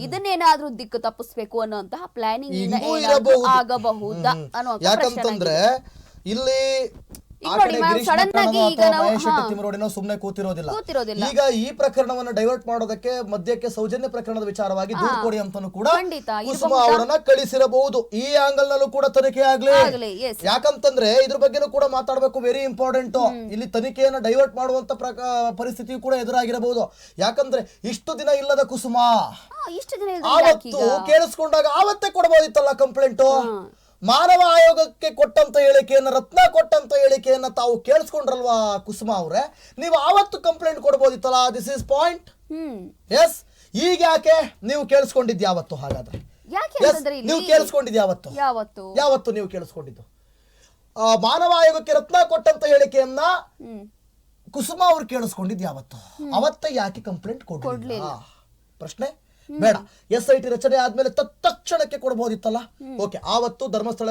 ಇದನ್ನೇನಾದ್ರೂ ದಿಕ್ಕು ತಪ್ಪಿಸ್ಬೇಕು ಅನ್ನುವಂತಹ ಪ್ಲಾನಿಂಗ್. ಆಗಬಹುದಾ ಹ್ಮ್. ಯಾಕಂತಂದ್ರೆ ಇಲ್ಲಿ ಈಗ ನೋಡಿ ಮಠನೋ ಆಗಿ ಈಗ ನಾವು- ಹಾ. ಸುಮ್ನೆ ಕೂತಿರೋದಿಲ್ಲ ಕೂತಿರೋದಿಲ್ಲ. ಈಗ ಈ ಪ್ರಕರಣವನ್ನ ಡೈವರ್ಟ್ ಮಾಡೋದಕ್ಕೆ ಮಧ್ಯಕ್ಕೆ ಸೌಜನ್ಯ ಪ್ರಕರಣದ ವಿಚಾರವಾಗಿ ದೂರು ಕೊಡಿ ಅಂತಾನು ಕೂಡ ಖಂಡಿತ, ಕುಸುಮ? ಅವರನ್ನ ಕಳಿಸಿರಬಹುದು ಈ ಆಂಗಲ್ ನಲ್ಲೂ ಕೂಡ ತನಿಖೆ ಆಗ್ಲಿ ಆಗ್ಲಿ, yes. ಯಾಕಂತಂದ್ರೆ ಇದ್ರ ಬಗ್ಗೆನೂ ಕೂಡ ಮಾತಾಡಬೇಕು ವೆರಿ ಇಂಪಾರ್ಟೆಂಟ್ ಇಲ್ಲಿ ತನಿಖೆಯನ್ನ ಡೈವರ್ಟ್ ಮಾಡುವಂತ ಪ್ರಕ ಪರಿಸ್ಥಿತಿಯು ಕೂಡ ಎದುರಾಗಿರಬಹುದು ಯಾಕಂದ್ರೆ ಇಷ್ಟು ದಿನ ಇಲ್ಲದ ಕುಸುಮ ಹಾ, ಇಷ್ಟು ದಿನ ಇಲ್ದಿದ್ರೆ ಆವತ್ತು? ಕೇಳಿಸ್ಕೊಂಡಾಗ ಆವತ್ತೇ ಕೊಡಬಹುದಿತ್ತಲ್ಲ ಕಂಪ್ಲೇಂಟ್ ಮಾನವ ಆಯೋಗಕ್ಕೆ ಕೊಟ್ಟಂತ ಹೇಳಿಕೆಯನ್ನ ರತ್ನ ಕೊಟ್ಟಂತ ಹೇಳಿಕೆಯನ್ನ ತಾವು ಕೇಳಿಸ್ಕೊಂಡ್ರಲ್ವಾ ಕುಸುಮ ಅವರೇ? ನೀವು ಆವತ್ತು ಕಂಪ್ಲೇಂಟ್ ಕೊಡ್ಬೋದಿತ್ತಲ್ಲ? ದಿಸ್ ಇಸ್ ಪಾಯಿಂಟ್ ಎಸ್ ಈಗ ಯಾಕೆ ನೀವು ಕೇಳಿಸ್ಕೊಂಡಿದ್ದೆ ಯಾವತ್ತು ಹಾಗಾದ್ರೆ? ನೀವು ಕೇಳಿಸ್ಕೊಂಡಿದ್ದೆ ಯಾವತ್ತು? ಯಾವತ್ತು? ನೀವು ಕೇಳಿಸ್ಕೊಂಡಿದ್ದು? ಮಾನವ ಆಯೋಗಕ್ಕೆ ರತ್ನ ಕೊಟ್ಟಂತ ಹೇಳಿಕೆಯನ್ನ ಕುಸುಮ ಅವ್ರು ಕೇಳಿಸ್ಕೊಂಡಿದ್ದು ಯಾವತ್ತು? ಅವತ್ತ ಯಾಕೆ ಕಂಪ್ಲೇಂಟ್ ಕೊಡ್ಲಿಲ್ಲ. ಪ್ರಶ್ನೆ. ಬೇಡ. ಎಸ್ ಐ ಟಿ ರಚನೆ ಆದ್ಮೇಲೆ ತತ್ಕ್ಷಣಕ್ಕೆ ಕೊಡಬಹುದಿತ್ತಲ್ಲ ಓಕೆ ಆವತ್ತು ಧರ್ಮಸ್ಥಳ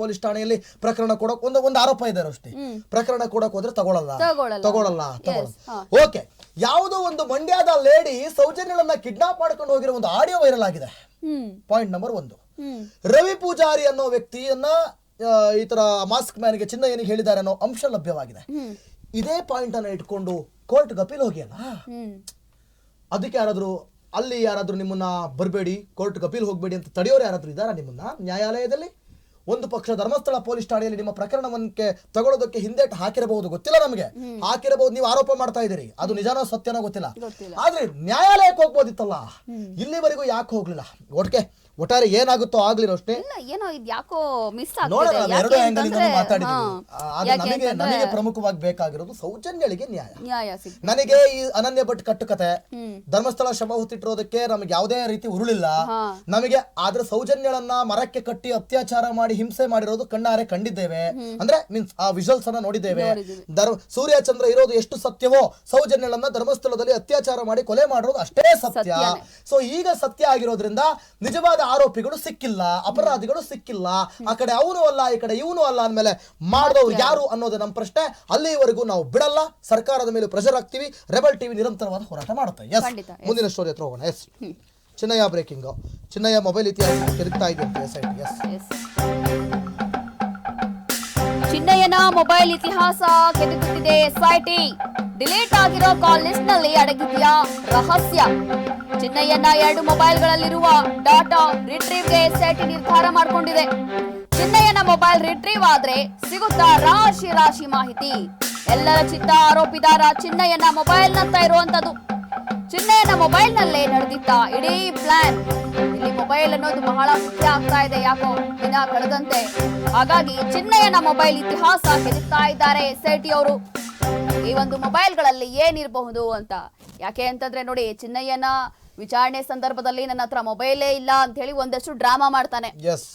ಪೊಲೀಸ್ ಠಾಣೆಯಲ್ಲಿ ಪ್ರಕರಣ ಕೊಡಕ್ ಒಂದು ಒಂದು ಆರೋಪ ಇದೆ ಅಷ್ಟೇ. ಪ್ರಕರಣ ಕೊಡಕ್ ಹೋದ್ರೆ ತಗೊಳಲ್ಲ. ತಗೊಳಲ್ಲ. ಓಕೆ ಯಾವುದೋ ಒಂದು ಮಂಡ್ಯದ ಲೇಡಿ ಸೌಜನ್ಯಗಳನ್ನ ಕಿಡ್ನಾಪ್ ಮಾಡ್ಕೊಂಡು ಹೋಗಿರೋ ಒಂದು ಆಡಿಯೋ ವೈರಲ್ ಆಗಿದೆ. ಪಾಯಿಂಟ್ ನಂಬರ್ ಒಂದು. ರವಿ ಪೂಜಾರಿ ಅನ್ನೋ ವ್ಯಕ್ತಿಯನ್ನ ಈ ತರ ಮಾಸ್ಕ್ ಮ್ಯಾನ್ಗೆ ಚಿನ್ನ ಏನಿಗೆ ಹೇಳಿದ್ದಾರೆ ಅನ್ನೋ ಅಂಶ ಲಭ್ಯವಾಗಿದೆ. ಇದೇ ಪಾಯಿಂಟ್ ಅನ್ನ ಇಟ್ಕೊಂಡು ಕೋರ್ಟ್ ಅಪೀಲ್ ಹೋಗಿಯಲ್ಲ ಅದಕ್ಕೆ ಯಾರಾದ್ರೂ ಅಲ್ಲಿ ಯಾರಾದರೂ ನಿಮ್ಮನ್ನ ಬರಬೇಡಿ ಕೋರ್ಟ್ಗೆ ಅಪೀಲ್ ಹೋಗಬೇಡಿ ಅಂತ ತಡೆಯೋರು ಯಾರಾದರೂ ಇದ್ದಾರಾ ನಿಮ್ಮನ್ನ? ನ್ಯಾಯಾಲಯದಲ್ಲಿ? ಒಂದು ಪಕ್ಷ ಧರ್ಮಸ್ಥಳ ಪೊಲೀಸ್ ಠಾಣೆಯಲ್ಲಿ ನಿಮ್ಮ ಪ್ರಕರಣವನ್ನ ತಗೊಳ್ಳೋದಕ್ಕೆ ಹಿಂದೇಟು ಹಾಕಿರಬಹುದು ಗೊತ್ತಿಲ್ಲ ನಮಗೆ. ಹಾಕಿರಬಹುದು ನೀವು ಆರೋಪ ಮಾಡ್ತಾ ಇದ್ದೀರಿ. ಅದು ನಿಜಾನೋ ಸತ್ಯನೋ ಗೊತ್ತಿಲ್ಲ. ಆದ್ರೆ ನ್ಯಾಯಾಲಯಕ್ಕೆ ಹೋಗ್ಬೋದಿತ್ತಲ್ಲ? ಇಲ್ಲಿವರೆಗೂ ಯಾಕೆ ಹೋಗ್ಲಿಲ್ಲ? ಒಟ್ಟಿಗೆ ಒಟ್ಟಾರೆ ಏನಾಗುತ್ತೋ ಆಗ್ಲಿರೋ ಅಷ್ಟೇ. ಇಲ್ಲ ಏನೋ ಇದು ಯಾಕೋ ಮಿಸ್ ನೋಡೋಣ ನಾವು ಎರಡು ಆದ್ರೆ ಯಾಕೆ ನಮಗೆ ಅಂತಂದ್ರೆ ನಮಗೆ ಪ್ರಮುಖವಾಗಿ ಬೇಕಾಗಿರೋದು ಸೌಜನ್ಯಗಳಿಗೆ ನ್ಯಾಯ. ನ್ಯಾಯ ಸಿಗ್ ನನಗೆ ಈ ಅನನ್ಯ ಭಟ್ ಕಟ್ಟುಕತೆ ಹ್ಮ್. ಧರ್ಮಸ್ಥಳ ಶ್ರಮ ಹೊತ್ತಿಟ್ಟಿರೋದಕ್ಕೆ ನಮಗೆ ಯಾವುದೇ ರೀತಿ ಉರುಳಿಲ್ಲ. ಹಾ. ನಮಗೆ ಆದ್ರೆ ಸೌಜನ್ಯಗಳನ್ನ ಮರಕ್ಕೆ ಕಟ್ಟಿ ಅತ್ಯಾಚಾರ ಮಾಡಿ ಹಿಂಸೆ ಮಾಡಿರೋದು ಕಣ್ಣಾರೆ ಕಂಡಿದ್ದೇವೆ. ಅಂದ್ರೆ ಮೀನ್ಸ್ ಆ ವಿಜುವಲ್ಸ್ ಅನ್ನ ನೋಡಿದ್ದೇವೆ. ನೋಡಿದ್ದೀವಿ. ಧರ್ಮ ಸೂರ್ಯಚಂದ್ರ ಇರೋದು ಎಷ್ಟು ಸತ್ಯವೋ ಸೌಜನ್ಯಗಳನ್ನ ಧರ್ಮಸ್ಥಳದಲ್ಲಿ ಅತ್ಯಾಚಾರ ಮಾಡಿ ಕೊಲೆ ಮಾಡಿರೋದು ಅಷ್ಟೇ ಸತ್ಯ. ಸತ್ಯನೇ. ಸೊ ಈಗ ಸತ್ಯ ಆಗಿರೋದ್ರಿಂದ ನಿಜವಾದ ಆರೋಪಿಗಳು ಸಿಕ್ಕಿಲ್ಲ ಅಪರಾಧಿಗಳು ಸಿಕ್ಕಿಲ್ಲ. ಆ ಕಡೆ ಅವನು ಅಲ್ಲ ಈ ಕಡೆ ಇವನು ಅಲ್ಲ ಅಂದಮೇಲೆ ಮಾಡಿದವ್ರು ಯಾರು? ಅನ್ನೋದು ನಮ್ಮ ಪ್ರಶ್ನೆ. ಅಲ್ಲಿವರೆಗೂ ನಾವು ಬಿಡಲ್ಲ. ಸರ್ಕಾರದ ಮೇಲೆ ಪ್ರೆಷರ್ ಹಾಕ್ತಿವಿ. ರೆಬಲ್ ಟಿವಿ ನಿರಂತರವಾದ ಹೋರಾಟ ಮಾಡುತ್ತೆ. ಎಸ್ ಮುಂದಿನ ಸ್ಟೋರಿ ಹತ್ರ ಹೋಗೋಣ. Yes Chinnaiah breaking Chinnaiah mobile ಇತಿಹಾಸ ತಿರುಗ್ತಾ ಇದೆ ಎಸ್ ಎಸ್. ಚಿನ್ನಯ್ಯನ ಮೊಬೈಲ್ ಇತಿಹಾಸ ಕೆದಕುತ್ತಿದೆ ಎಸ್ಐಟಿ ಡಿಲೀಟ್ ಆಗಿರೋ ಕಾಲ್ ಲಿಸ್ಟ್ನಲ್ಲಿ ಅಡಗಿದೆಯಾ ರಹಸ್ಯ. ಚಿನ್ನಯ್ಯನ ಎರಡು ಮೊಬೈಲ್ಗಳಲ್ಲಿರುವ ಡಾಟಾ ರಿಟ್ರೀವ್ಗೆ ಎಸ್ಐಟಿ ನಿರ್ಧಾರ ಮಾಡಿಕೊಂಡಿದೆ. ಚಿನ್ನಯ್ಯನ ಮೊಬೈಲ್ ರಿಟ್ರೀವ್ ಆದ್ರೆ ಸಿಗುತ್ತಾ ರಾಶಿ ರಾಶಿ ಮಾಹಿತಿ. ಎಲ್ಲರ ಚಿತ್ತ ಆರೋಪಿದಾರ ಚಿನ್ನಯ್ಯನ ಮೊಬೈಲ್ ನಂತ ಇರುವಂತದ್ದು. ಚಿನ್ನಯ್ಯನ ಮೊಬೈಲ್ ನಲ್ಲೇ ನಡೆದಿದ್ದ ಇಡೀ ಪ್ಲಾನ್. ಇಲ್ಲಿ ಮೊಬೈಲ್ ಅನ್ನೋದು ಬಹಳ ಮುಖ್ಯ ಆಗ್ತಾ ಇದೆ ಯಾಕೋ ದಿನ ಕಳೆದಂತೆ. ಹಾಗಾಗಿ ಚಿನ್ನಯ್ಯನ ಮೊಬೈಲ್ ಇತಿಹಾಸ ಹೇಳುತ್ತಾ ಇದ್ದಾರೆ ಎಸ್ಐಟಿ ಅವರು ಈ ಒಂದು ಮೊಬೈಲ್ಗಳಲ್ಲಿ ಏನಿರಬಹುದು ಅಂತ. ಯಾಕೆ ಅಂತಂದ್ರೆ ನೋಡಿ ಚಿನ್ನಯ್ಯನ ವಿಚಾರಣೆ ಸಂದರ್ಭದಲ್ಲಿ ನನ್ನ ಹತ್ರ ಮೊಬೈಲೇ ಇಲ್ಲ ಅಂತ ಹೇಳಿ ಒಂದಷ್ಟು ಡ್ರಾಮಾ ಮಾಡ್ತಾನೆ.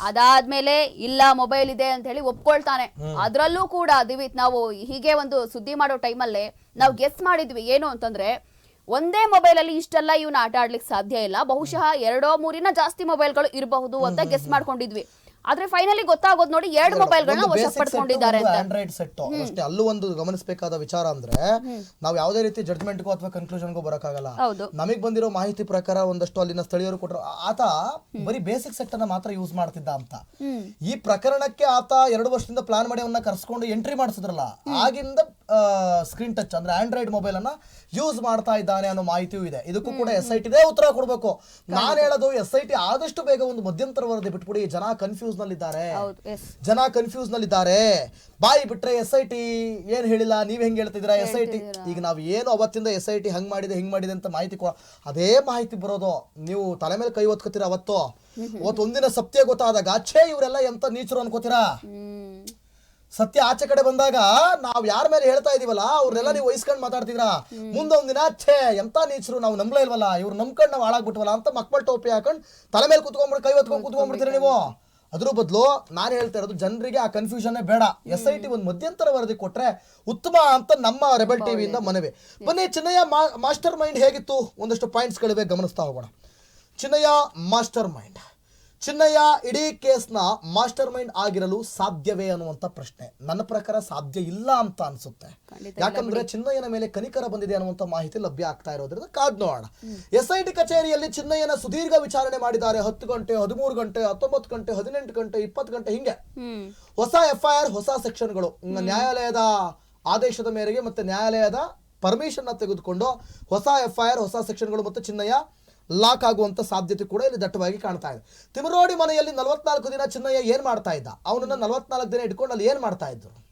ಅದಾದ್ಮೇಲೆ ಇಲ್ಲ ಮೊಬೈಲ್ ಇದೆ ಅಂತ ಹೇಳಿ ಒಪ್ಕೊಳ್ತಾನೆ ಅದ್ರಲ್ಲೂ ಕೂಡ ದಿವಿತ್ ನಾವು ಹೀಗೆ ಒಂದು ಸುದ್ದಿ ಮಾಡೋ ಟೈಮಲ್ಲಿ ನಾವು ಗೆಸ್ ಮಾಡಿದ್ವಿ. ಏನು ಅಂತಂದ್ರೆ ಒಂದೇ ಮೊಬೈಲ್ ಅಲ್ಲಿ ಇಷ್ಟೆಲ್ಲ ಇವನ್ನ ಆಟ ಆಡ್ಲಿಕ್ಕೆ ಸಾಧ್ಯ ಇಲ್ಲ. ಬಹುಶಃ ಎರಡೋ ಮೂರಿನ ಜಾಸ್ತಿ ಮೊಬೈಲ್ಗಳು ಇರಬಹುದು ಅಂತ ಗೆಸ್ ಮಾಡ್ಕೊಂಡಿದ್ವಿ. ಆದ್ರೆ ಫೈನಲಿ ಗೊತ್ತಾಗೋದು ನೋಡಿ ಎರಡು ಮೊಬೈಲ್ಗಳನ್ನ ವಶಪಡಿಸಿಕೊಂಡಿದ್ದಾರೆ ಅಂತ. ಆಂಡ್ರಾಯ್ಡ್ ಸೆಟ್ ಅಷ್ಟೇ ಅಲ್ಲೂ ಒಂದು ಗಮನಿಸಬೇಕಾದ ವಿಚಾರ ಅಂದ್ರೆ ನಾವು ಯಾವುದೇ ರೀತಿ ಜಡ್ಜ್ಮೆಂಟ್ಗೂ ಅಥವಾ ಕನ್ಕ್ಲೂಷನ್ಗೂ ಬರಕ್ಕಾಗಲ್ಲ. ನಮಗೆ ಬಂದಿರೋ ಮಾಹಿತಿ ಪ್ರಕಾರ ಒಂದಷ್ಟು ಅಲ್ಲಿನ ಸ್ಥಳೀಯರು ಕೊಟ್ಟರು ಆತ ಬರೀ ಬೇಸಿಕ್ ಸೆಟ್ ಅನ್ನ ಮಾತ್ರ ಯೂಸ್ ಮಾಡ್ತಿದ್ದ ಅಂತ. ಈ ಪ್ರಕರಣಕ್ಕೆ ಆತ ಎರಡು ವರ್ಷದಿಂದ ಪ್ಲಾನ್ ಮಾಡಿ ಅವನ್ನ ಕರ್ಸ್ಕೊಂಡು ಎಂಟ್ರಿ ಮಾಡಿಸಿದ್ರಲ್ಲ ಆಗಿಂದ ಸ್ಕ್ರೀನ್ ಟಚ್ ಅಂದ್ರೆ ಆಂಡ್ರಾಯ್ಡ್ ಮೊಬೈಲ್ ಅನ್ನ ಯೂಸ್ ಮಾಡ್ತಾ ಇದ್ದಾನೆ ಅನ್ನೋ ಮಾಹಿತಿಯೂ ಇದೆ. ಇದಕ್ಕೂ ಕೂಡ ಎಸ್ ಐ ಟಿದೇ ಉತ್ತರ ಕೊಡ್ಬೇಕು. ನಾನು ಹೇಳೋದು ಎಸ್ ಐ ಟಿ ಆದಷ್ಟು ಬೇಗ ಒಂದು ಮಧ್ಯಂತರ ವರದಿ ಬಿಟ್ಬಿಡಿ. ಜನ ಕನ್ಫ್ಯೂಸ್ ನಲ್ಲಿದ್ದಾರೆ. ಹೌದು ಎಸ್ ಜನ ಕನ್ಫ್ಯೂಸ್ ನಲ್ಲಿದ್ದಾರೆ. ಬಾಯಿ ಬಿಟ್ರೆ ಎಸ್ ಐ ಟಿ ಏನ್ ಹೇಳಿಲ್ಲ? ನೀವ್ ಹೆಂಗ್ ಹೇಳ್ತಿದ್ದೀರಾ? ಎಸ್ ಐ ಟಿ ಈಗ ನಾವ್ ಏನು ಅವತ್ತಿಂದ ಎಸ್ ಐ ಟಿ ಹಂಗ್ ಮಾಡಿದೆ ಹಿಂಗ್ ಮಾಡಿದೆ ಅಂತ ಮಾಹಿತಿ ಅದೇ ಮಾಹಿತಿ ಬರೋದು. ನೀವು ತಲೆ ಮೇಲೆ ಕೈ ಒತ್ಕೋತೀರಾ ಅವತ್ತು? ಅವತ್ತು ಒಂದಿನ ಸತ್ಯ ಗೊತ್ತಾದಾಗ ಛೇ ಇವರೆಲ್ಲ ಎಂತ ನೀಚರು ಅನ್ಕೋತೀರಾ? ಸತ್ಯ ಆಚೆ ಕಡೆ ಬಂದಾಗ ನಾವ್ ಯಾರ ಮೇಲೆ ಹೇಳ್ತಾ ಇದೀವಲ್ಲ ಅವ್ರನ್ನೆಲ್ಲ ನೀವು ವಹಿಸ್ಕೊಂಡು ಮಾತಾಡ್ತಿದ್ರ ಮುಂದೊಂದಿನ ಛೇ ಎಂತ ನೀಚರು ನಾವು ನಂಬಲೇ ಇಲ್ವಲ್ಲ? ಇವ್ರು ನಂಬ್ಕೊಂಡ್ ನಾವು ಹಾಳಾಗ್ಬಿಟ್ವಲ್ಲ ಅಂತ ಮಕ್ಕಳ ಟೋಪಿ ಹಾಕೊಂಡ್ ತಲೆ ಮೇಲೆ ಕುತ್ಕೊಂಡ್ಬಿಟ್ಟು ಕೈ ಹೊತ್ಕೊಂಡ್ ಕುತ್ಕೊಂಡ್ಬಿಡ್ತೀರಾ ನೀವು? ಅದ್ರ ಬದಲು ನಾನು ಹೇಳ್ತಾ ಇರೋದು ಜನರಿಗೆ ಆ ಕನ್ಫ್ಯೂಷನ್ ಬೇಡ. ಎಸ್ ಐ ಟಿ ಒಂದು ಮಧ್ಯಂತರ ವರದಿ ಕೊಟ್ರೆ ಉತ್ತಮ ಅಂತ ನಮ್ಮ ರೆಬಲ್ ಟಿವಿಯಿಂದ ಮನವಿ. ಬನ್ನಿ ಚಿನ್ನಯ್ಯ ಮಾಸ್ಟರ್ ಮೈಂಡ್ ಹೇಗಿತ್ತು? ಒಂದಷ್ಟು ಪಾಯಿಂಟ್ಸ್ಗಳಿವೆ ಗಮನಿಸ್ತಾ ಹೋಗೋಣ. ಚಿನ್ನಯ್ಯ ಮಾಸ್ಟರ್ ಮೈಂಡ್ ಚಿನ್ನಯ್ಯ ಇಡೀ ಕೇಸ್ನ ಮಾಸ್ಟರ್ ಮೈಂಡ್ ಆಗಿರಲು ಸಾಧ್ಯವೇ ಅನ್ನುವಂತ ಪ್ರಶ್ನೆ. ನನ್ನ ಪ್ರಕಾರ ಸಾಧ್ಯ ಇಲ್ಲ ಅಂತ ಅನ್ಸುತ್ತೆ. ಯಾಕಂದ್ರೆ ಚಿನ್ನಯ್ಯನ ಮೇಲೆ ಕನಿಕರ ಬಂದಿದೆ ಅನ್ನುವಂತ ಮಾಹಿತಿ ಲಭ್ಯ ಆಗ್ತಾ ಇರೋದ್ರಿಂದ ಕಾದ್ ನೋಡೋಣ. ಎಸ್ ಐ ಟಿ ಕಚೇರಿಯಲ್ಲಿ ಚಿನ್ನಯ್ಯನ ಸುದೀರ್ಘ ವಿಚಾರಣೆ ಮಾಡಿದ್ದಾರೆ. ಹತ್ತು ಗಂಟೆ ಹದಿಮೂರು ಗಂಟೆ ಹತ್ತೊಂಬತ್ತು ಗಂಟೆ ಹದಿನೆಂಟು ಗಂಟೆ ಇಪ್ಪತ್ತು ಗಂಟೆ ಹಿಂಗೆ. ಹೊಸ ಎಫ್ ಐ ಆರ್ ಹೊಸ ಸೆಕ್ಷನ್ಗಳು ನ್ಯಾಯಾಲಯದ ಆದೇಶದ ಮೇರೆಗೆ ಮತ್ತೆ ನ್ಯಾಯಾಲಯದ ಪರ್ಮಿಷನ್ ತೆಗೆದುಕೊಂಡು ಹೊಸ ಎಫ್ ಐ ಆರ್ ಹೊಸ ಸೆಕ್ಷನ್ಗಳು ಮತ್ತು ಚಿನ್ನಯ್ಯ ಲಾಕ್ ಆಗುವಂತ ಸಾಧ್ಯತೆ ಕೂಡ ಇಲ್ಲಿ ದಟ್ಟವಾಗಿ ಕಾಣ್ತಾ ಇದೆ. ತಿಮರೋಡಿ ಮನೆಯಲ್ಲಿ ನಲವತ್ನಾಲ್ಕು ದಿನ ಚಿನ್ನಯ್ಯ ಏನು ಮಾಡ್ತಾ ಇದ್ದ? ಅವನನ್ನ ನಲವತ್ನಾಲ್ಕು ದಿನ ಇಟ್ಕೊಂಡು ಅಲ್ಲಿ ಏನು ಮಾಡ್ತಾ ಇದ್ರು?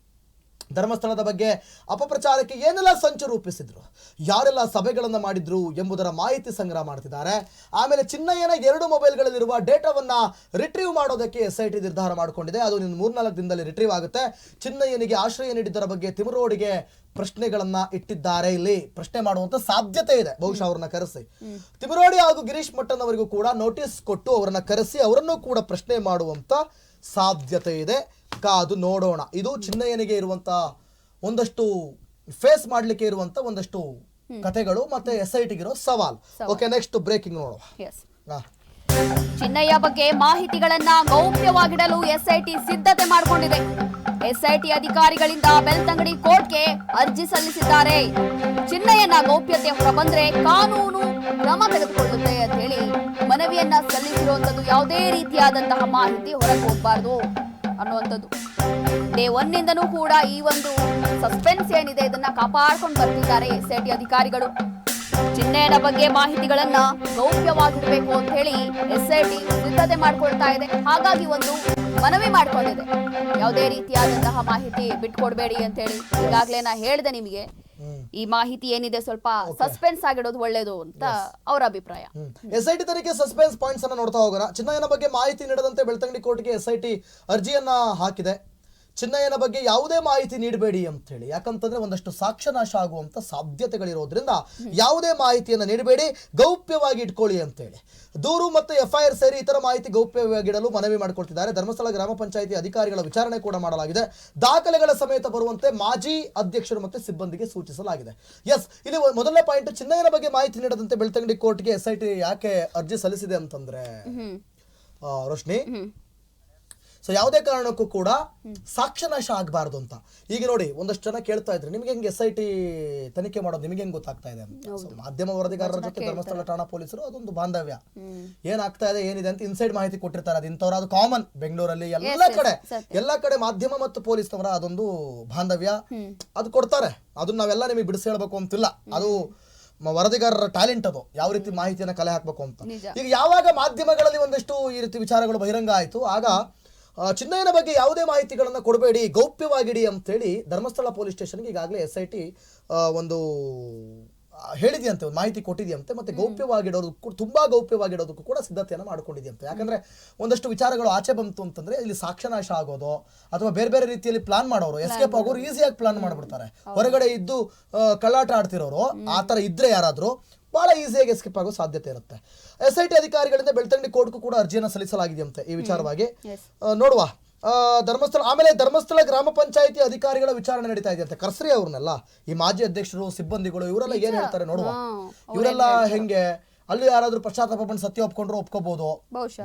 ಧರ್ಮಸ್ಥಳದ ಬಗ್ಗೆ ಅಪಪ್ರಚಾರಕ್ಕೆ ಏನೆಲ್ಲ ಸಂಚು ರೂಪಿಸಿದ್ರು? ಯಾರೆಲ್ಲ ಸಭೆಗಳನ್ನು ಮಾಡಿದ್ರು ಎಂಬುದರ ಮಾಹಿತಿ ಸಂಗ್ರಹ ಮಾಡ್ತಿದ್ದಾರೆ. ಆಮೇಲೆ ಚಿನ್ನಯ್ಯನ ಎರಡು ಮೊಬೈಲ್ಗಳಲ್ಲಿರುವ ಡೇಟಾವನ್ನ ರಿಟ್ರೀವ್ ಮಾಡೋದಕ್ಕೆ ಎಸ್ ಐ ಟಿ ನಿರ್ಧಾರ ಮಾಡಿಕೊಂಡಿದೆ. ಅದು ಇನ್ನು ಮೂರ್ನಾಲ್ಕು ದಿನದಲ್ಲಿ ರಿಟ್ರೀವ್ ಆಗುತ್ತೆ. ಚಿನ್ನಯ್ಯನಿಗೆ ಆಶ್ರಯ ನೀಡಿದ್ದರ ಬಗ್ಗೆ ತಿಮರೋಡಿಗೆ ಪ್ರಶ್ನೆಗಳನ್ನ ಇಟ್ಟಿದ್ದಾರೆ ಇಲ್ಲಿ. ಪ್ರಶ್ನೆ ಮಾಡುವಂತ ಸಾಧ್ಯತೆ ಇದೆ. ಬಹುಶಃ ಅವರನ್ನ ಕರೆಸಿ. ತಿಮರೋಡಿ ಹಾಗೂ ಗಿರೀಶ್ ಮಟ್ಟನ್ ಅವರಿಗೂ ಕೂಡ ನೋಟಿಸ್ ಕೊಟ್ಟು ಅವರನ್ನ ಕರೆಸಿ ಅವರನ್ನು ಕೂಡ ಪ್ರಶ್ನೆ ಮಾಡುವಂತ ಸಾಧ್ಯತೆ ಇದೆ ಕಾದು ನೋಡೋಣ. ಇದು ಚಿನ್ನಯ್ಯನಿಗೆ ಇರುವಂತ ಒಂದಷ್ಟು ಫೇಸ್ ಮಾಡ್ಲಿಕ್ಕೆ ಇರುವಂತ ಒಂದಷ್ಟು ಕಥೆಗಳು ಮತ್ತೆ ಎಸ್ ಐ ಟಿಗಿರೋ ಸವಾಲ್. ಓಕೆ ನೆಕ್ಸ್ಟ್ ಬ್ರೇಕಿಂಗ್ ನೋಡುವ. ಎಸ್. ಚಿನ್ನಯ್ಯ ಬಗ್ಗೆ ಮಾಹಿತಿಗಳನ್ನ ಗೌಪ್ಯವಾಗಿಡಲು ಎಸ್ಐಟಿ ಸಿದ್ಧತೆ ಮಾಡಿಕೊಂಡಿದೆ. ಎಸ್ಐಟಿ ಅಧಿಕಾರಿಗಳಿಂದ ಬೆಳ್ತಂಗಡಿ ಕೋರ್ಟ್ಗೆ ಅರ್ಜಿ ಸಲ್ಲಿಸಿದ್ದಾರೆ. ಚಿನ್ನಯ್ಯನ ಗೌಪ್ಯತೆ ಹೊರಬಂದ್ರೆ ಕಾನೂನು ಕ್ರಮ ತೆಗೆದುಕೊಳ್ಳುತ್ತೆ ಅಂತ ಹೇಳಿ ಮನವಿಯನ್ನ ಸಲ್ಲಿಸಿರುವಂತದ್ದು ಯಾವುದೇ ರೀತಿಯಾದಂತಹ ಮಾಹಿತಿ ಹೊರಗೆ ಹೋಗ್ಬಾರ್ದು ಅನ್ನುವಂಥದ್ದು ಡೇ ಒನ್ನಿಂದನೂ ಕೂಡ ಈ ಒಂದು ಸಸ್ಪೆನ್ಸ್ ಏನಿದೆ, ಇದನ್ನ ಕಾಪಾಡ್ಕೊಂಡು ಬರ್ತಿದ್ದಾರೆ ಎಸ್ಐಟಿ ಅಧಿಕಾರಿಗಳು. ಚಿನ್ನಯ್ಯನ ಬಗ್ಗೆ ಮಾಹಿತಿಗಳನ್ನ ಗೌಪ್ಯವಾಗಿಡಬೇಕು ಅಂತ ಹೇಳಿ ಎಸ್ಐಟಿ ಸಿದ್ಧತೆ ಮಾಡ್ಕೊಳ್ತಾ ಇದೆ. ಹಾಗಾಗಿ ಒಂದು ಮನವಿ ಮಾಡ್ಕೊಂಡಿದೆ. ಯಾವುದೇ ರೀತಿಯಾದಂತಹ ಮಾಹಿತಿ ಬಿಟ್ಕೊಡ್ಬೇಡಿ ಅಂತ ಹೇಳಿ ಈಗಾಗಲೇ ನಾ ಹೇಳಿದೆ ನಿಮಗೆ. ಈ ಮಾಹಿತಿ ಏನಿದೆ ಸ್ವಲ್ಪ ಸಸ್ಪೆನ್ಸ್ ಆಗಿಡೋದು ಒಳ್ಳೇದು ಅಂತ ಅವರ ಅಭಿಪ್ರಾಯ. ಎಸ್ ಐ ಟಿ ತನಿಖೆ ಸಸ್ಪೆನ್ಸ್ ಪಾಯಿಂಟ್ಸ್ ಅನ್ನ ನೋಡ್ತಾ ಹೋಗೋಣ. ಚಿನ್ನಯ್ಯನ ಬಗ್ಗೆ ಮಾಹಿತಿ ನೀಡದಂತೆ ಬೆಳ್ತಂಗಡಿ ಕೋರ್ಟ್ಗೆ ಎಸ್ ಐ ಟಿ ಅರ್ಜಿಯನ್ನ ಹಾಕಿದೆ. ಚಿನ್ನಯ್ಯನ ಬಗ್ಗೆ ಯಾವುದೇ ಮಾಹಿತಿ ನೀಡಬೇಡಿ ಅಂತ ಹೇಳಿ ಯಾಕಂತಂದ್ರೆ ಒಂದಷ್ಟು ಸಾಕ್ಷ್ಯನಾಶ ಆಗುವಂತ ಸಾಧ್ಯತೆಗಳಿರೋದ್ರಿಂದ ಯಾವುದೇ ಮಾಹಿತಿಯನ್ನು ನೀಡಬೇಡಿ ಗೌಪ್ಯವಾಗಿ ಇಟ್ಕೊಳ್ಳಿ ಅಂತ ಹೇಳಿ ದೂರು ಮತ್ತು ಎಫ್ ಐ ಆರ್ ಸೇರಿ ಇತರ ಮಾಹಿತಿ ಗೌಪ್ಯವಾಗಿಡಲು ಮನವಿ ಮಾಡಿಕೊಳ್ತಿದ್ದಾರೆ. ಧರ್ಮಸ್ಥಳ ಗ್ರಾಮ ಪಂಚಾಯಿತಿ ಅಧಿಕಾರಿಗಳ ವಿಚಾರಣೆ ಕೂಡ ಮಾಡಲಾಗಿದೆ. ದಾಖಲೆಗಳ ಸಮೇತ ಬರುವಂತೆ ಮಾಜಿ ಅಧ್ಯಕ್ಷರು ಮತ್ತು ಸಿಬ್ಬಂದಿಗೆ ಸೂಚಿಸಲಾಗಿದೆ. ಎಸ್ ಇಲ್ಲಿ ಮೊದಲನೇ ಪಾಯಿಂಟ್ ಚಿನ್ನಯ್ಯನ ಬಗ್ಗೆ ಮಾಹಿತಿ ನೀಡದಂತೆ ಬೆಳ್ತಂಗಡಿ ಕೋರ್ಟ್ಗೆ ಎಸ್ ಐ ಟಿ ಯಾಕೆ ಅರ್ಜಿ ಸಲ್ಲಿಸಿದೆ ಅಂತಂದ್ರೆ ಆ, ರೋಶ್ನಿ ಸೊ ಯಾವುದೇ ಕಾರಣಕ್ಕೂ ಕೂಡ ಸಾಕ್ಷ್ಯನಾಶ ಆಗಬಾರ್ದು ಅಂತ. ಈಗ ನೋಡಿ ಒಂದಷ್ಟು ಜನ ಕೇಳ್ತಾ ಇದ್ರೆ ನಿಮ್ಗೆ ಹೆಂಗೆ ಎಸ್ ಐ ಟಿ ತನಿಖೆ ಮಾಡೋದು ನಿಮಗೆ ಹೆಂಗೆ ಗೊತ್ತಾಗ್ತಾ ಇದೆ ಅಂತ. ಮಾಧ್ಯಮ ವರದಿಗಾರರ ಜೊತೆ ಧರ್ಮಸ್ಥಳ ಠಾಣಾ ಪೊಲೀಸರು ಅದೊಂದು ಬಾಂಧವ್ಯ. ಏನಾಗ್ತಾ ಇದೆ ಏನಿದೆ ಅಂತ ಇನ್ಸೈಡ್ ಮಾಹಿತಿ ಕೊಟ್ಟಿರ್ತಾರೆ. ಅದು ಇಂಥವ್ರು ಅದು ಕಾಮನ್ ಬೆಂಗಳೂರಲ್ಲಿ ಎಲ್ಲ ಕಡೆ. ಎಲ್ಲ ಕಡೆ ಮಾಧ್ಯಮ ಮತ್ತು ಪೊಲೀಸ್ನವರ ಅದೊಂದು ಬಾಂಧವ್ಯ. ಅದು ಕೊಡ್ತಾರೆ. ಅದನ್ನ ನಾವೆಲ್ಲ ನಿಮಗೆ ಬಿಡಿಸಿ ಹೇಳ್ಬೇಕು ಅಂತಿಲ್ಲ. ಅದು ವರದಿಗಾರರ ಟ್ಯಾಲೆಂಟ್ ಅದು. ಯಾವ ರೀತಿ ಮಾಹಿತಿಯನ್ನ ಕಲೆ ಹಾಕಬೇಕು ಅಂತ. ಈಗ ಯಾವಾಗ ಮಾಧ್ಯಮಗಳಲ್ಲಿ ಒಂದಷ್ಟು ಈ ರೀತಿ ವಿಚಾರಗಳು ಬಹಿರಂಗ ಆಯಿತು ಆಗ ಚಿನ್ನಯ್ಯನ ಬಗ್ಗೆ ಯಾವುದೇ ಮಾಹಿತಿಗಳನ್ನು ಕೊಡಬೇಡಿ ಗೌಪ್ಯವಾಗಿಡಿ ಅಂತೇಳಿ ಧರ್ಮಸ್ಥಳ ಪೊಲೀಸ್ ಸ್ಟೇಷನ್ಗೆ ಈಗಾಗಲೇ ಎಸ್ ಐ ಟಿ ಒಂದು ಹೇಳಿದೆಯಂತೆ ಒಂದು ಮಾಹಿತಿ ಕೊಟ್ಟಿದೆಯಂತೆ ಮತ್ತೆ ಗೌಪ್ಯವಾಗಿಡೋದು ಕೂ- ತುಂಬಾ ಗೌಪ್ಯವಾಗಿಡೋದಕ್ಕೂ ಕೂಡ ಸಿದ್ಧತೆಯನ್ನು ಮಾಡ್ಕೊಂಡಿದೆಯಂತೆ. ಯಾಕಂದ್ರೆ ಒಂದಷ್ಟು ವಿಚಾರಗಳು ಆಚೆ ಬಂತು ಅಂತಂದ್ರೆ ಇಲ್ಲಿ ಸಾಕ್ಷ್ಯನಾಶ ಆಗೋದು ಅಥವಾ ಬೇರೆ ಬೇರೆ ರೀತಿಯಲ್ಲಿ ಪ್ಲಾನ್ ಮಾಡೋರು ಎಸ್ಕೇಪ್ ಆಗೋರು ಈಸಿಯಾಗಿ ಪ್ಲಾನ್ ಮಾಡ್ಬಿಡ್ತಾರೆ. ಹೊರಗಡೆ ಇದ್ದು ಕಳ್ಳಾಟ ಆಡ್ತಿರೋರು ಆ ತರ ಇದ್ರೆ ಯಾರಾದರೂ ಬಹಳ ಈಸಿಯಾಗಿ ಎಸ್ಕೇಪ್ ಆಗೋ ಸಾಧ್ಯತೆ ಇರುತ್ತೆ. ಎಸ್ ಐ ಟಿ ಅಧಿಕಾರಿಗಳಿಂದ ಬೆಳ್ತಂಗಡಿ ಕೋರ್ಟ್ಗೂ ಕೂಡ ಅರ್ಜಿಯನ್ನು ಸಲ್ಲಿಸಲಾಗಿದೆಯಂತೆ ಈ ವಿಚಾರವಾಗಿ. ನೋಡುವ. ಧರ್ಮಸ್ಥಳ ಆಮೇಲೆ ಧರ್ಮಸ್ಥಳ ಗ್ರಾಮ ಪಂಚಾಯಿತಿ ಅಧಿಕಾರಿಗಳ ವಿಚಾರಣೆ ನಡೀತಾ ಇದೆಯಂತೆ. ಕರ್ಸ್ರಿ ಅವ್ರನ್ನೆಲ್ಲ. ಈ ಮಾಜಿ ಅಧ್ಯಕ್ಷರು ಸಿಬ್ಬಂದಿಗಳು ಇವರೆಲ್ಲ ಏನ್ ಹೇಳ್ತಾರೆ ನೋಡುವ. ಇವರೆಲ್ಲ ಹೆಂಗೆ? ಅಲ್ಲಿ ಯಾರಾದ್ರೂ ಪಶ್ಚಾತ್ತಾಪ ಬಂದು ಸತ್ಯ ಒಪ್ಕೊಂಡ್ರು ಒಪ್ಕೋಬಹುದು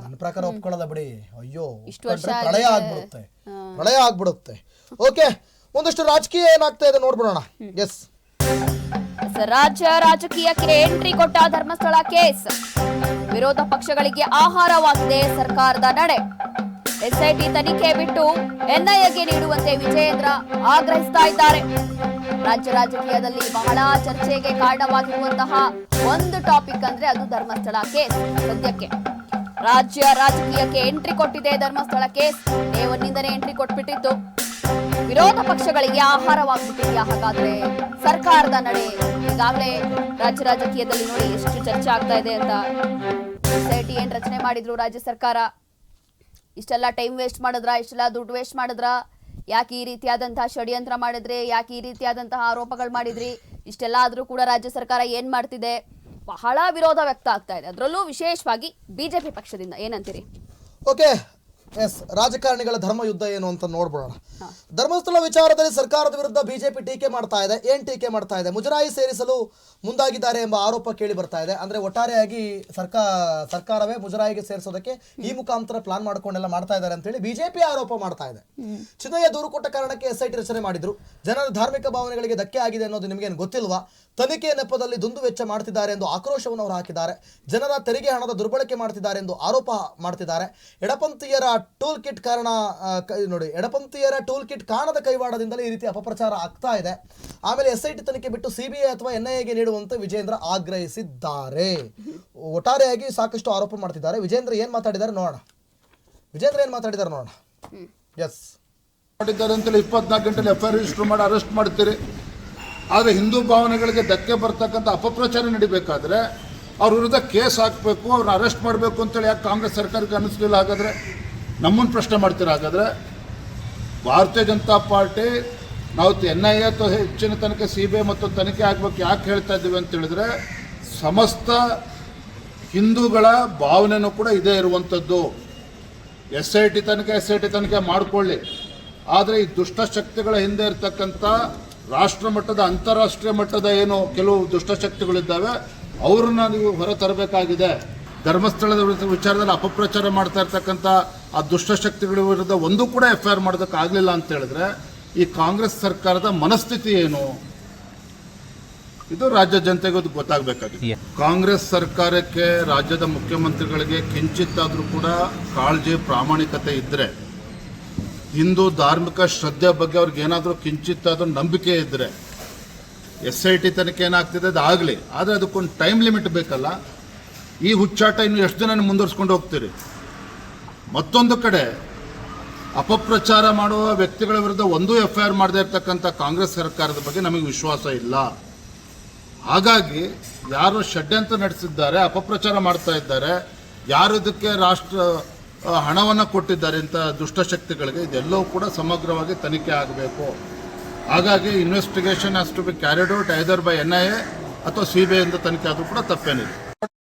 ನನ್ನ ಪ್ರಕಾರ ಒಪ್ಕೊಳ್ಳೋದ ಬಿಡಿ. ಅಯ್ಯೋ ಇಷ್ಟು ವರ್ಷ ಒಪ್ಕೊಂಡ್ರೆ ಪ್ರಳಯ ಆಗ್ಬಿಡುತ್ತೆ. ಪ್ರಳಯ ಆಗ್ಬಿಡುತ್ತೆ. ಓಕೆ ಒಂದಷ್ಟು ರಾಜಕೀಯ ಏನಾಗ್ತಾ ಇದೆ ನೋಡ್ಬಿಡೋಣ. ಎಸ್ ರಾಜ್ಯ ರಾಜಕೀಯಕ್ಕೆ ಎಂಟ್ರಿ ಕೊಟ್ಟ ಧರ್ಮಸ್ಥಳ ಕೇಸ್. ವಿರೋಧ ಪಕ್ಷಗಳಿಗೆ ಆಹಾರವಾಗಿದೆ ಸರ್ಕಾರದ ನಡೆ. ಎಸ್ಐಟಿ ತನಿಖೆ ಬಿಟ್ಟು ಎನ್ಐಎಗೆ ನೀಡುವಂತೆ ವಿಜಯೇಂದ್ರ ಆಗ್ರಹಿಸ್ತಾ ಇದ್ದಾರೆ. ರಾಜ್ಯ ರಾಜಕೀಯದಲ್ಲಿ ಬಹಳ ಚರ್ಚೆಗೆ ಕಾರಣವಾಗಿರುವಂತಹ ಒಂದು ಟಾಪಿಕ್ ಅಂದ್ರೆ ಅದು ಧರ್ಮಸ್ಥಳ ಕೇಸ್ ಸದ್ಯಕ್ಕೆ. ರಾಜ್ಯ ರಾಜಕೀಯಕ್ಕೆ ಎಂಟ್ರಿ ಕೊಟ್ಟಿದೆ ಧರ್ಮಸ್ಥಳ ಕೇಸ್. ನೇವನ್ನಿಂದನೇ ಎಂಟ್ರಿ ಕೊಟ್ಬಿಟ್ಟಿತ್ತು. ವಿರೋಧ ಪಕ್ಷಗಳಿಗೆ ಆಹಾರವಾಗ್ಬಿಟ್ಟಿದ್ಯಾ? ಹಾಗಾದ್ರೆ ಸರ್ಕಾರದ ನಡೆ ಈಗಾಗಲೇ ರಾಜ್ಯ ರಾಜಕೀಯದಲ್ಲಿ ನೋಡಿ ಎಷ್ಟು ಚರ್ಚೆ ಆಗ್ತಾ ಇದೆ ಅಂತ ಸೊಸೈಟಿ ಏನ್ ರಚನೆ ಮಾಡಿದ್ರು ರಾಜ್ಯ ಸರ್ಕಾರ? ಇಷ್ಟೆಲ್ಲ ಟೈಮ್ ವೇಸ್ಟ್ ಮಾಡಿದ್ರ? ಇಷ್ಟೆಲ್ಲ ದುಡ್ಡು ವೇಸ್ಟ್ ಮಾಡಿದ್ರ? ಯಾಕೆ ಈ ರೀತಿಯಾದಂತಹ ಷಡ್ಯಂತ್ರ ಮಾಡಿದ್ರಿ? ಯಾಕೆ ಈ ರೀತಿಯಾದಂತಹ ಆರೋಪಗಳು ಮಾಡಿದ್ರಿ? ಇಷ್ಟೆಲ್ಲ ಆದ್ರೂ ಕೂಡ ರಾಜ್ಯ ಸರ್ಕಾರ ಏನ್ ಮಾಡ್ತಿದೆ? ಬಹಳ ವಿರೋಧ ವ್ಯಕ್ತ ಆಗ್ತಾ ಇದೆ. ಅದರಲ್ಲೂ ವಿಶೇಷವಾಗಿ ಬಿಜೆಪಿ ಪಕ್ಷದಿಂದ. ಏನಂತೀರಿ? ಓಕೆ ಎಸ್ ರಾಜಕಾರಣಿಗಳ ಧರ್ಮ ಯುದ್ಧ ಏನು ಅಂತ ನೋಡ್ಬಿಡೋಣ. ಧರ್ಮಸ್ಥಳ ವಿಚಾರದಲ್ಲಿ ಸರ್ಕಾರದ ವಿರುದ್ಧ ಬಿಜೆಪಿ ಟೀಕೆ ಮಾಡ್ತಾ ಇದೆ ಏನ್ ಟೀಕೆ ಮಾಡ್ತಾ ಇದೆ? ಮುಜರಾಯಿ ಸೇರಿಸಲು ಮುಂದಾಗಿದ್ದಾರೆ ಎಂಬ ಆರೋಪ ಕೇಳಿ ಬರ್ತಾ ಇದೆ. ಅಂದ್ರೆ ಒಟ್ಟಾರೆಯಾಗಿ ಸರ್ಕಾರ ಸರ್ಕಾರವೇ ಮುಜರಾಯಿಗೆ ಸೇರಿಸೋದಕ್ಕೆ ಈ ಮುಖಾಂತರ ಪ್ಲಾನ್ ಮಾಡ್ಕೊಂಡೆಲ್ಲ ಮಾಡ್ತಾ ಇದ್ದಾರೆ ಅಂತ ಹೇಳಿ ಬಿಜೆಪಿ ಆರೋಪ ಮಾಡ್ತಾ ಇದೆ. ಚಿನ್ನಯ್ಯ ದೂರು ಕೊಟ್ಟ ಕಾರಣಕ್ಕೆ ಎಸ್ ಐ ಟಿ ರಚನೆ ಮಾಡಿದ್ರು. ಜನರ ಧಾರ್ಮಿಕ ಭಾವನೆಗಳಿಗೆ ಧಕ್ಕೆ ಆಗಿದೆ ಅನ್ನೋದು ನಿಮಗೇನು ಗೊತ್ತಿಲ್ವಾ? ತನಿಖೆ ನೆಪದಲ್ಲಿ ದುಂದು ವೆಚ್ಚ ಮಾಡ್ತಿದ್ದಾರೆ ಎಂದು ಆಕ್ರೋಶವನ್ನು ಅವರು ಹಾಕಿದ್ದಾರೆ. ಜನರ ತೆರಿಗೆ ಹಣದ ದುರ್ಬಳಕೆ ಮಾಡ್ತಿದ್ದಾರೆ ಎಂದು ಆರೋಪ ಮಾಡ್ತಿದ್ದಾರೆ. ಎಡಪಂಥೀಯರ ಟೂಲ್ ಕಿಟ್ ಕಾರಣ ನೋಡಿ ಎಡಪಂಥೀಯರ ಟೂಲ್ ಕಿಟ್ ಕಾಣದ ಕೈವಾಡದಿಂದಲೇ ಈ ರೀತಿ ಅಪಪ್ರಚಾರ ಆಗ್ತಾ ಇದೆ. ಆಮೇಲೆ ಎಸ್ ಐ ಟಿ ತನಿಖೆ ಬಿಟ್ಟು ಸಿಬಿಐ ಅಥವಾ ಎನ್ಐಎಗೆ ನೀಡುವಂತೆ ವಿಜೇಂದ್ರ ಆಗ್ರಹಿಸಿದ್ದಾರೆ. ಒಟ್ಟಾರೆಯಾಗಿ ಸಾಕಷ್ಟು ಆರೋಪ ಮಾಡ್ತಿದ್ದಾರೆ. ವಿಜೇಂದ್ರ ಏನ್ ಮಾತಾಡಿದ್ದಾರೆ ನೋಡೋಣ. ವಿಜೇಂದ್ರ ಏನ್ ಮಾತಾಡಿದ್ದಾರೆ ನೋಡೋಣ. ಎಸ್. ಮಾಡಿದ್ದಾರೆ ಅಂತೇಳಿ ಇಪ್ಪತ್ನಾಲ್ಕು ಗಂಟೆಲಿ ಎಫ್ ಐ ಆರ್ ರಿಜಿಸ್ಟರ್ ಮಾಡಿ ಅರೆಸ್ಟ್ ಮಾಡ್ತೀರಿ. ಆದರೆ ಹಿಂದೂ ಭಾವನೆಗಳಿಗೆ ಧಕ್ಕೆ ಬರ್ತಕ್ಕಂಥ ಅಪಪ್ರಚಾರ ನಡಿಬೇಕಾದ್ರೆ ಅವ್ರ ವಿರುದ್ಧ ಕೇಸ್ ಹಾಕಬೇಕು ಅವ್ರನ್ನ ಅರೆಸ್ಟ್ ಮಾಡಬೇಕು ಅಂತೇಳಿ ಯಾಕೆ ಕಾಂಗ್ರೆಸ್ ಸರ್ಕಾರಕ್ಕೆ ಅನ್ನಿಸ್ಲಿಲ್ಲ? ಹಾಗಾದರೆ ನಮ್ಮನ್ನು ಪ್ರಶ್ನೆ ಮಾಡ್ತೀರ? ಹಾಗಾದರೆ ಭಾರತೀಯ ಜನತಾ ಪಾರ್ಟಿ, ನಾವು ಎನ್ ಐ ಎ ಅಥವಾ ಹೆಚ್ಚಿನ ತನಕ ಸಿ ಬಿ ಐ ಮತ್ತು ತನಿಖೆ ಆಗಬೇಕು ಯಾಕೆ ಹೇಳ್ತಾ ಇದ್ದೀವಿ ಅಂತ ಹೇಳಿದ್ರೆ ಸಮಸ್ತ ಹಿಂದೂಗಳ ಭಾವನೆನೂ ಕೂಡ ಇದೇ ಇರುವಂಥದ್ದು. ಎಸ್ ಐ ಟಿ ತನಕ ಎಸ್ ಐ ಟಿ ತನಿಖೆ ಮಾಡಿಕೊಳ್ಳಿ. ಆದರೆ ಈ ದುಷ್ಟಶಕ್ತಿಗಳ ಹಿಂದೆ ಇರ್ತಕ್ಕಂಥ ರಾಷ್ಟ್ರ ಮಟ್ಟದ ಅಂತಾರಾಷ್ಟ್ರೀಯ ಮಟ್ಟದ ಏನು ಕೆಲವು ದುಷ್ಟಶಕ್ತಿಗಳಿದ್ದಾವೆ ಅವ್ರನ್ನ ನೀವು ಹೊರ ತರಬೇಕಾಗಿದೆ. ಧರ್ಮಸ್ಥಳದ ವಿಚಾರದಲ್ಲಿ ಅಪಪ್ರಚಾರ ಮಾಡ್ತಾ ಇರ್ತಕ್ಕಂಥ ಆ ದುಷ್ಟಶಕ್ತಿಗಳ ವಿರುದ್ಧ ಒಂದು ಕೂಡ ಎಫ್ ಐ ಆರ್ ಮಾಡೋದಕ್ಕಾಗಲಿಲ್ಲ ಅಂತ ಹೇಳಿದ್ರೆ ಈ ಕಾಂಗ್ರೆಸ್ ಸರ್ಕಾರದ ಮನಸ್ಥಿತಿ ಏನು? ಇದು ರಾಜ್ಯ ಜನತೆಗೆ ಅದು ಗೊತ್ತಾಗಬೇಕಾಗಿದೆ. ಕಾಂಗ್ರೆಸ್ ಸರ್ಕಾರಕ್ಕೆ ರಾಜ್ಯದ ಮುಖ್ಯಮಂತ್ರಿಗಳಿಗೆ ಕಿಂಚಿತ್ತಾದರೂ ಕೂಡ ಕಾಳಜಿ ಪ್ರಾಮಾಣಿಕತೆ ಇದ್ದರೆ ಹಿಂದೂ ಧಾರ್ಮಿಕ ಶ್ರದ್ಧೆ ಬಗ್ಗೆ ಅವ್ರಿಗೆ ಏನಾದರೂ ಕಿಂಚಿತ್ತಾದರೂ ನಂಬಿಕೆ ಇದ್ದರೆ ಎಸ್ ಐ ಟಿ ತನಿಖೆ ಏನಾಗ್ತಿದೆ ಅದು ಆಗಲಿ. ಆದರೆ ಅದಕ್ಕೊಂದು ಟೈಮ್ ಲಿಮಿಟ್ ಬೇಕಲ್ಲ. ಈ ಹುಚ್ಚಾಟ ಇನ್ನು ಎಷ್ಟು ದಿನ ಮುಂದುವರ್ಸ್ಕೊಂಡು ಹೋಗ್ತೀರಿ? ಮತ್ತೊಂದು ಕಡೆ, ಅಪಪ್ರಚಾರ ಮಾಡುವ ವ್ಯಕ್ತಿಗಳ ವಿರುದ್ಧ ಒಂದೂ ಎಫ್ ಐ ಆರ್ ಮಾಡದೇ ಇರತಕ್ಕಂಥ ಕಾಂಗ್ರೆಸ್ ಸರ್ಕಾರದ ಬಗ್ಗೆ ನಮಗೆ ವಿಶ್ವಾಸ ಇಲ್ಲ. ಹಾಗಾಗಿ, ಯಾರು ಷಡ್ಯಂತ್ರ ನಡೆಸಿದ್ದಾರೆ, ಅಪಪ್ರಚಾರ ಮಾಡ್ತಾ ಇದ್ದಾರೆ, ಯಾರು ಇದಕ್ಕೆ ರಾಷ್ಟ್ರ ಹಣವನ್ನು ಕೊಟ್ಟಿದ್ದಾರೆ ಇಂಥ ದುಷ್ಟಶಕ್ತಿಗಳಿಗೆ ಇದೆಲ್ಲವೂ ಕೂಡ ಸಮಗ್ರವಾಗಿ ತನಿಖೆ ಆಗಬೇಕು. ಹಾಗಾಗಿ ಇನ್ವೆಸ್ಟಿಗೇಷನ್ ಅಷ್ಟು be carried out either by N I A ಅಥವಾ ಸಿ ಬಿ ಐಯಿಂದ ತನಿಖೆ ಆದರೂ ಕೂಡ ತಪ್ಪೇನಿದೆ